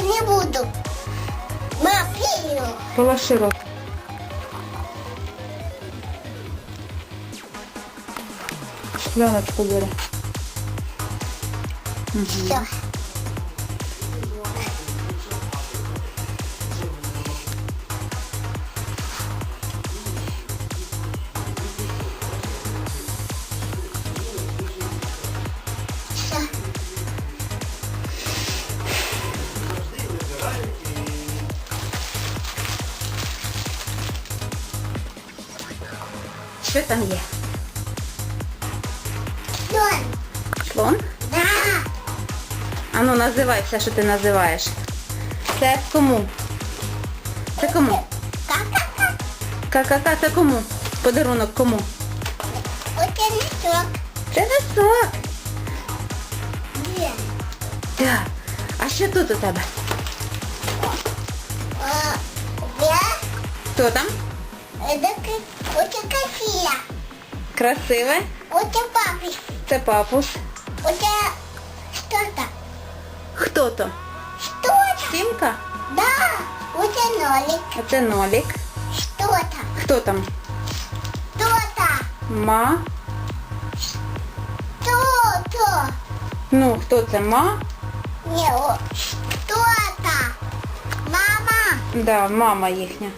не буду. Ма, пію. Полоши рот. Шкляночку бери. Все. Що там є? Дон. Слон? Да. А ну називай все, що ти називаєш. Це кому? Це кому? Ка-ка-ка. Ка-ка-ка, це кому? Подарунок кому? Оце носок. Це носок. Є. Так. А що тут у тебе? А, Я. Хто там? Это Оце кафія. Красиве. Оце папі. Це папуш. Оце що-то. Хто то? Що-то. Сімка? Да. Оце нолик. А це нолік. Что-то. Хто там? Что-то. Ма. Что-то. Ну, хто це? Ма? Не, о, что-то. Мама. Да, мама їхня.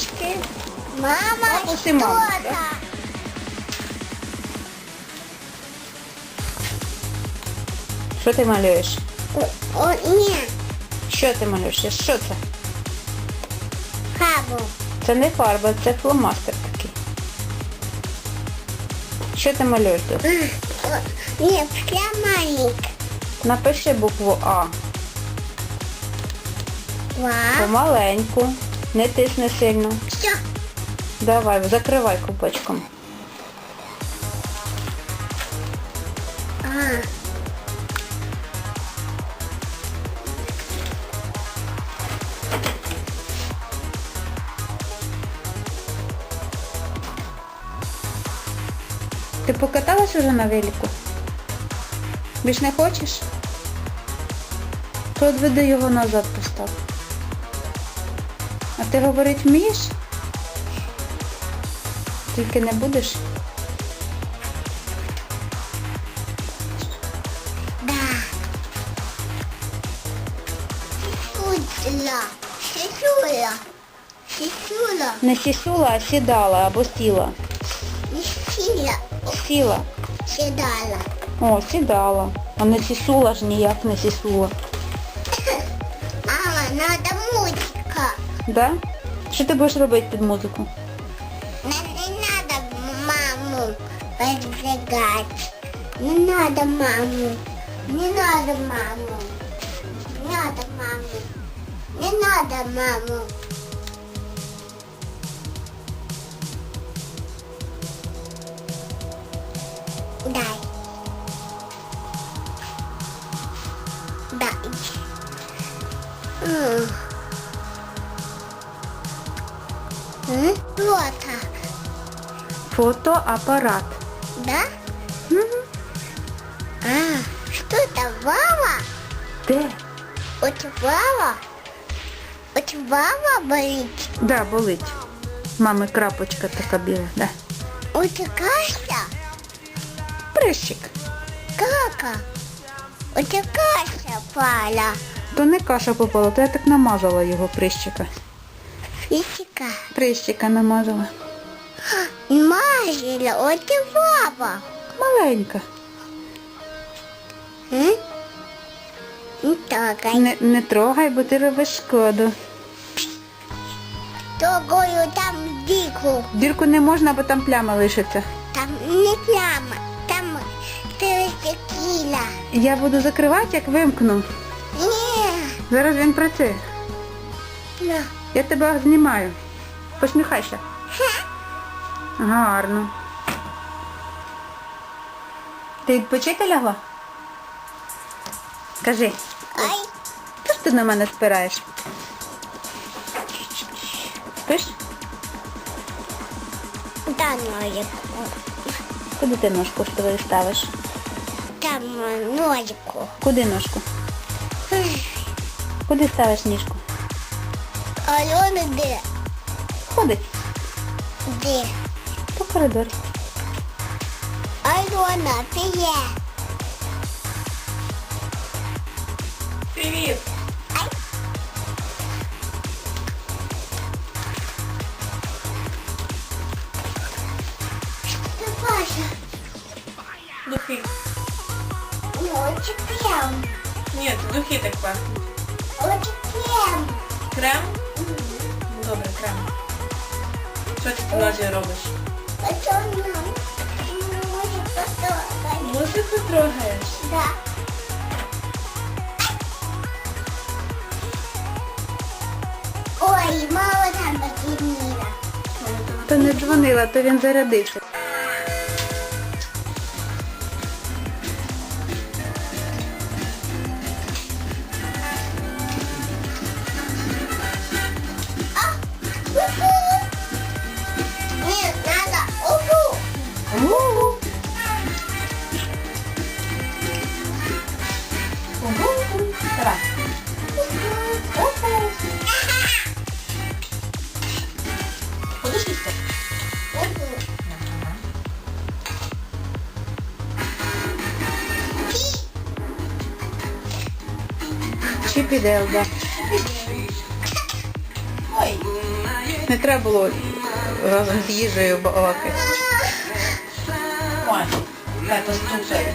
Кувачки. Мама, мама, что-то. Що ти малюєш? О, о, не. Що ти малюєш? Що це? Хабу. Це не фарба, це фломастер такий. Що ти малюєш тут? О, Не, прям. Напиши букву А. Два. Помаленьку. Не тисни сильно. Все. Давай, закривай кубочком. А. Ти покаталась уже на велику? Більш не хочеш? То відведи його назад постав. А ти говорить вмієш? Тільки не будеш? Да. Сисула. Сисула. Не сісула, а сідала або сіла. Не сила. Сіла. Седала. О, сідала. А не сісула ж ніяк не сісула. Да? Що ти будеш робити під музику? Нам не надо маму разжигать. Не надо маму. Не надо маму. Не надо маму. Не надо маму. Дай. Вот. Фотоапарат. Да? А, что это Вава? Де? Вот Вава? Вот Вава болит? Да, болить. Мами крапочка така біла, да. Вот Кася? Прищик. Кака? Вот Кася пала. То не каша попала, то я так намазала його прищика. Физика. Прищика намазала. Мазила, вот Вава. Маленька. М? Не трогай. Не, не трогай, бо ти робиш шкоду. Трогаю там дику. Дірку не можна, бо там пляма лишиться. Там не прямо. Там перестекила. Я буду закривати, як вимкну. Не. Зараз він працює. На. Я тебе знімаю. Посміхайся. Гарно. Ти відпочити лягла? Кажи, Ай. що ж ти на мене спираєш? Спиш? Да, Нолик. Куди ти ножку свою ставиш? Там ножку. Куди ножку? Куди ставиш ніжку? Альона де? Ходить Де? по коридорі. Альона, ти є. Привіт! Паша. Духи. Очі крем. Ні, це духи так пахнуть. Очі крем. Крем? Ну, Добре, крем. Що ти тут Надя робиш? А що нам? Може потрогати? Музику трогаєш. Да. Ой, мало там покинула. То не дзвонила, то він зарядився. Піде, да. Ой. Не треба було разом з їжею балакати. Ой. Дай послухай.